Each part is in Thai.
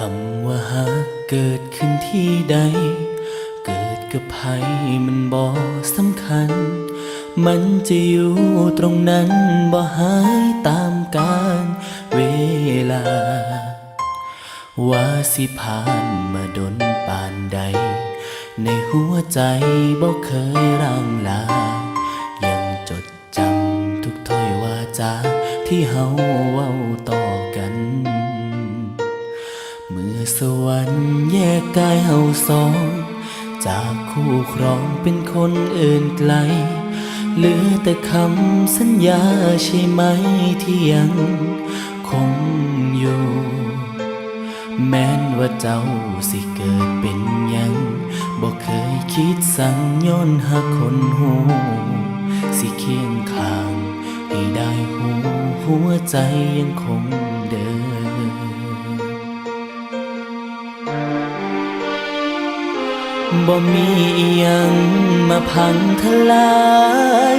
คำว่าหากเกิดขึ้นที่ใด เกิดกับใครมันบ่สำคัญ มันจะอยู่ตรงนั้นบ่หายตามกาลเวลา ว่าสิผ่านมาดนปานใด ในหัวใจบ่เคยร่างลา ยังจดจำทุกถ้อยวาจาที่เฮาเว้า กกายเฮาสอง จากคู่ครองเป็นคนอื่นไกล เหลือแต่คำสัญญาใช่ไหมที่ยังคงอยู่ แม้นว่าเจ้าสิเกิดเป็นยังบอกเคยคิดสั่งย้อนหาคนหูสิเคียงข้างให้ได้หูหัวใจยังคงเดิน บ่มียังมาพังทลาย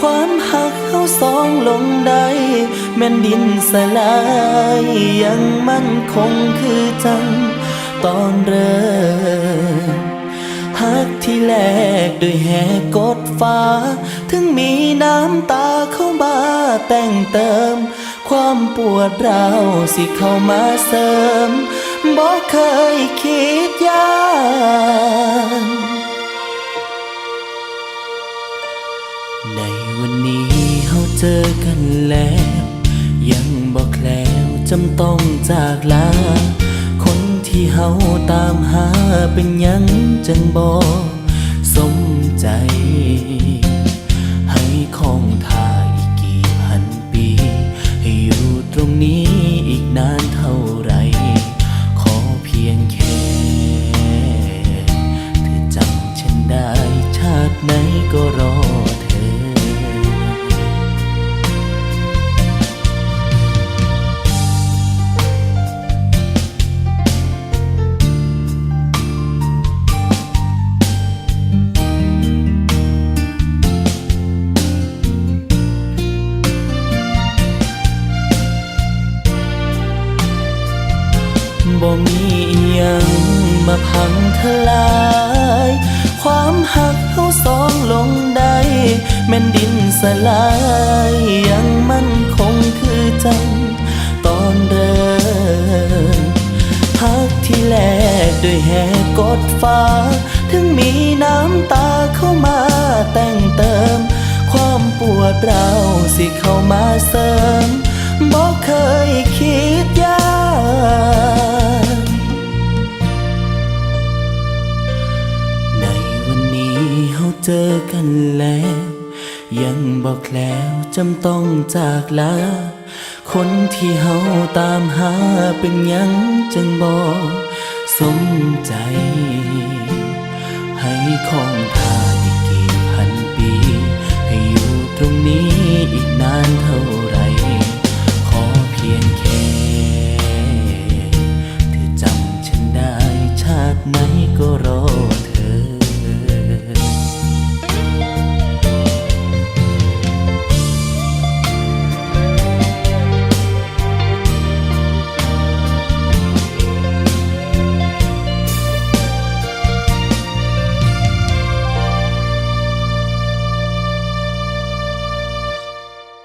ความหักเขาสองลงได้แม่นดินสลายยังมั่นคงคือจังตอนเริ่มหักที่แลกด้วยแหกกดฟ้า ถึงมีน้ำตาเข้ามาแต่งเติม ความปวดร้าวสิเข้ามาเสริม บอกเคยคิดยานในวันนี้เฮาเจอกันแล้ว ยังบอกแล้วจำต้องจากลา คนที่เฮาตามหาเป็นยังจังบอกสมใจ บ่มีอิหยังมาพังทลาย ความหักเขาสองลงได้แม่นดินสลายยังมั่นคงคือจังตอนเริ่มหักที่แลกด้วยแหกกดฟ้า ถึงมีน้ำตาเข้ามาแต่งเติม ความปวดร้าวสิเข้ามาเสริม เจอกันแล้ว ยังบอกแล้วจำต้องจากลาคนที่เฮาตามหาเป็นยังจังบอกสมใจ ให้ของทาอีกกี่พันปี ให้อยู่ตรงนี้อีกนานเท่าไร ขอเพียงแค่เธอจำฉันได้ชาติไหนก็รอเธอ